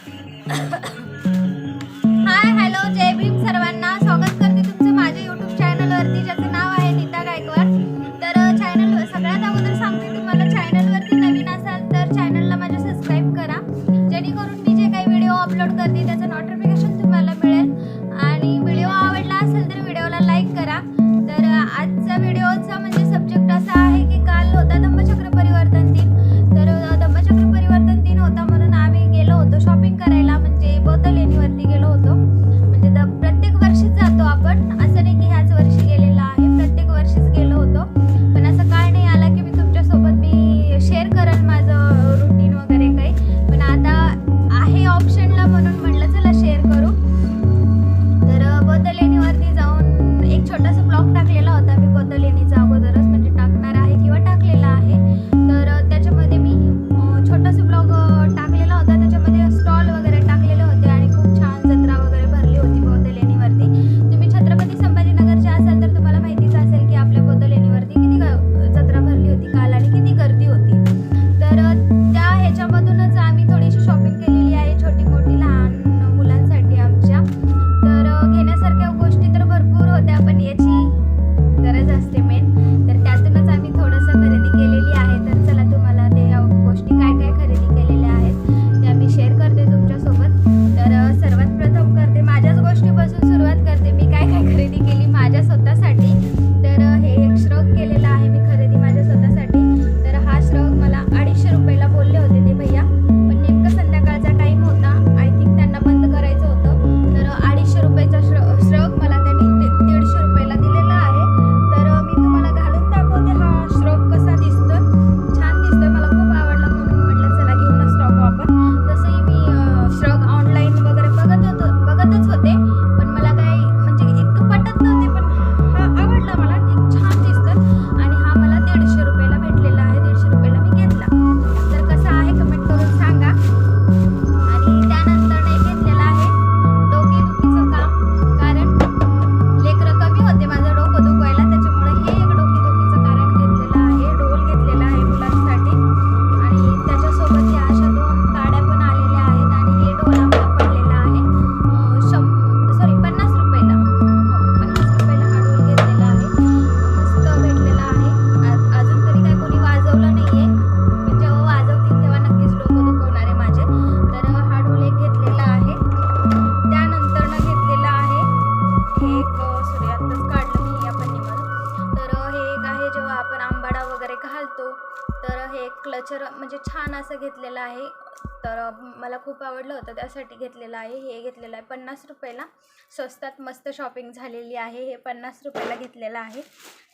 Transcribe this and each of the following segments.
Hi hello जय भीम सर्वांना. स्वागत करते तुमचं माझ्या यूट्यूब चॅनलवरती ज्याचं नाव आहे नीता गायकवाड. तर चॅनल सगळ्यात अगोदर सांगते तुम्हाला चॅनलवरती नवीन असाल तर चॅनलला माझ्या सबस्क्राईब करा. जेणेकरून मी जे काही व्हिडिओ अपलोड करते त्याचं नॉट म्हणजे छान असं घेतलेलं आहे. तर मला खूप आवडलं होतं त्यासाठी घेतलेलं आहे हे घेतलेलं आहे. पन्नास रुपयाला स्वस्तात मस्त शॉपिंग झालेली आहे हे पन्नास रुपयाला घेतलेलं आहे.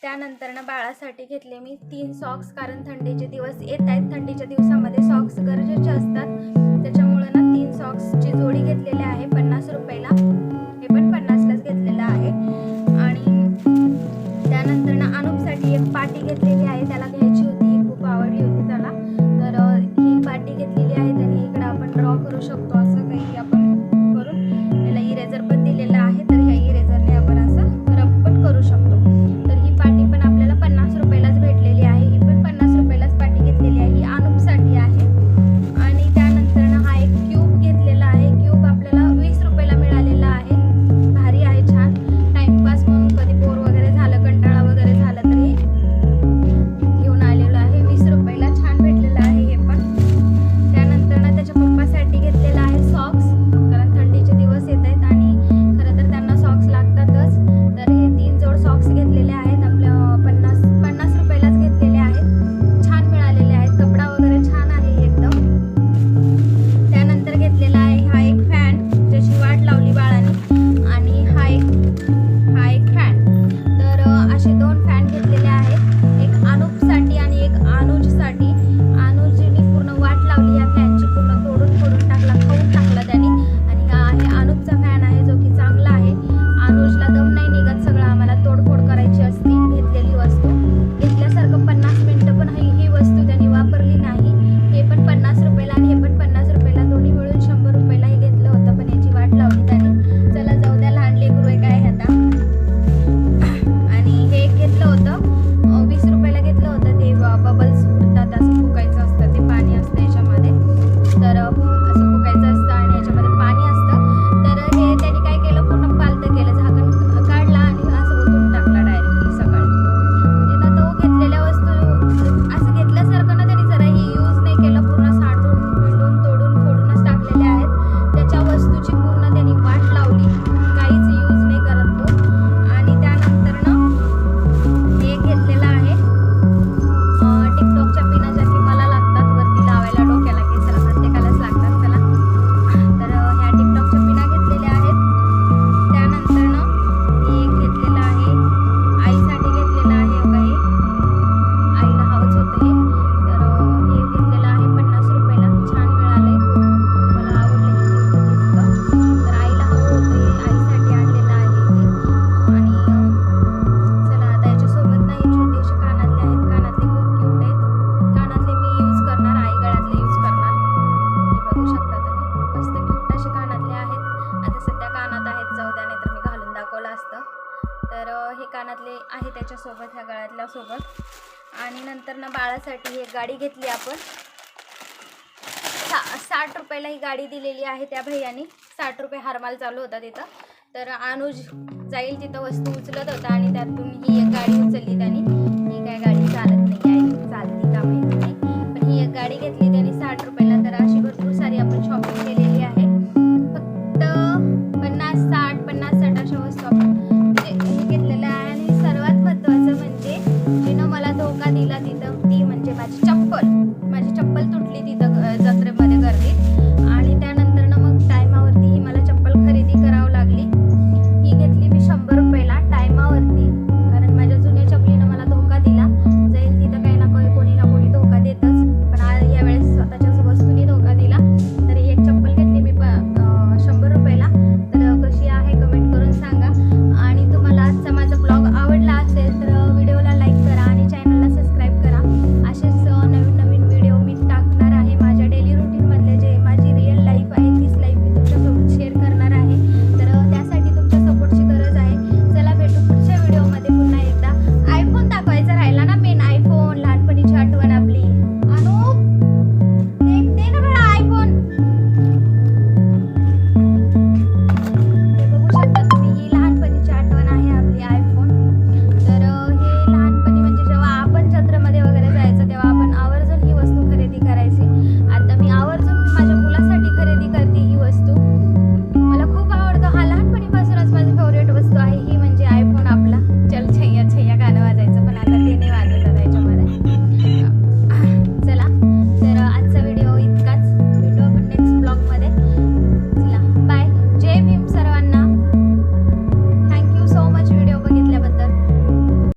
त्यानंतर ना बाळासाठी घेतले मी तीन सॉक्स कारण थंडीचे दिवस येत आहेत. थंडीच्या दिवसामध्ये सॉक्स गरजेचे असतात. त्याच्यामुळं ना तीन सॉक्सची जोडी घेतलेली आहे. पन्नास रुपयाला तोडफोड करायची असते. तर हे कानातले आहे त्याच्यासोबत ह्या गळ्यातल्या सोबत. आणि नंतर ना बाळासाठी एक गाडी घेतली आपण. सा साठ रुपयाला ही गाडी दिलेली आहे त्या भैयानी. साठ रुपये हारमाल चालू होता तिथं. तर अनुज जाईल तिथं वस्तू उचलत होता आणि त्यातून ही एक गाडी उचलली त्याने. ही काय गाडी चालत नाही आहे चालती का माहिती नाही. पण ही एक गाडी घेतली त्याने साठ रुपयाला. तर अशी भरपूर सारी आपण शॉप nila dito.